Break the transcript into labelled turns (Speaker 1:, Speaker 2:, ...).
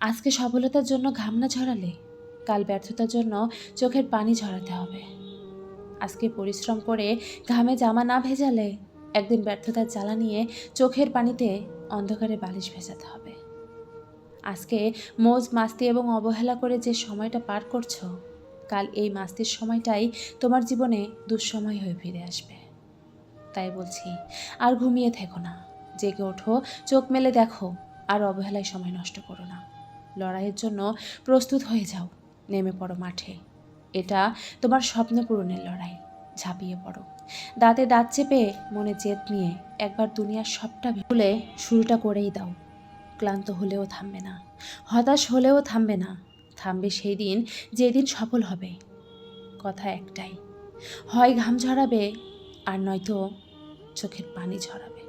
Speaker 1: আজকে সফলতার জন্য ঘাম না ঝরালে? কাল ব্যর্থতার জন্য চোখের পানি ঝরাতে হবে। আজকে পরিশ্রম করে ঘামে জামা না ভেজালে একদিন ব্যর্থতার জ্বালা নিয়ে চোখের পানিতে অন্ধকারে বালিশ ভেজাতে হবে। আজকে মোজ, মাস্তি এবং অবহেলা করে যে সময়টা পার করছ, কাল এই মাস্তির সময়টাই তোমার জীবনে দুঃসময় হয়ে ফিরে আসবে। তাই বলছি, আর ঘুমিয়ে থেকো না। জেগে ওঠো, চোখ মেলে দেখো, আর অবহেলায় সময় নষ্ট করো না। লড়াইয়ের জন্য প্রস্তুত হয়ে যাও। নেমে পড়ো মাঠে। এটা তোমার স্বপ্ন পূরণের লড়াই। ঝাঁপিয়ে পড়ো। দাঁতে দাঁত চেপে মনে জেদ নিয়ে একবার দুনিয়ার সবটা ভুলে শুরুটা করেই দাও। ক্লান্ত হলেও থামবে না। হতাশ হলেও থামবে না। থামবে সেই দিন যেদিন সফল হবে। কথা একটাই। হয় ঘাম ঝরাবে, আর নয়তো চোখের পানি ঝরাবে।